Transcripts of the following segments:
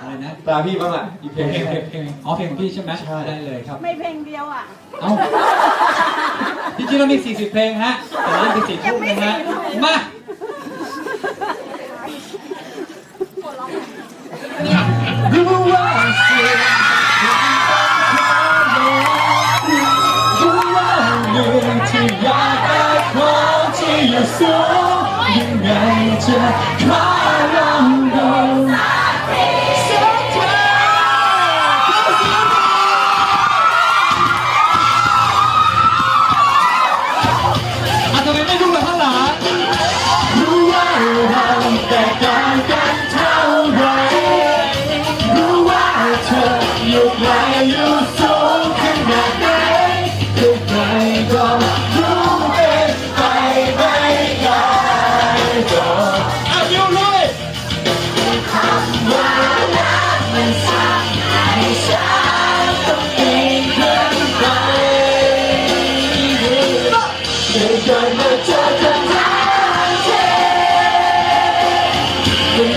อะไรนะตาพี่บ้างอะอีเพลงเพลงอ๋อเพลงพี่ใช่ไหมใช่ได้เลยครับ ไม่เพลงเดียวอะ เอ้าจริงเรามี 40 เพลงฮะแต่เล่นไปสี่ทุ่มนะฮะมาดูว่าสีอยากได้ของที่อยู่สูงยังไงจะคว้าลงดู I'll be back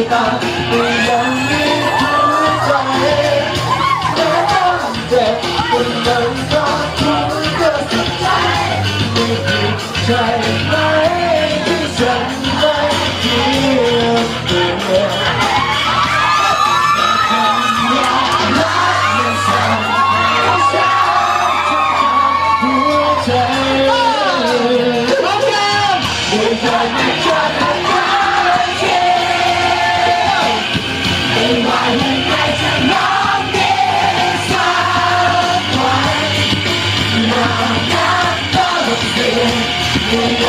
người ta cùng nhau như thứ trái Đã mang về từng đời ta cũng cơ sức trái Mình thì trái mãi khi dần mãi thiên tử Hãy subscribe cho kênh Ghiền Mì Gõ Để không bỏ lỡ những video hấp dẫn Bye.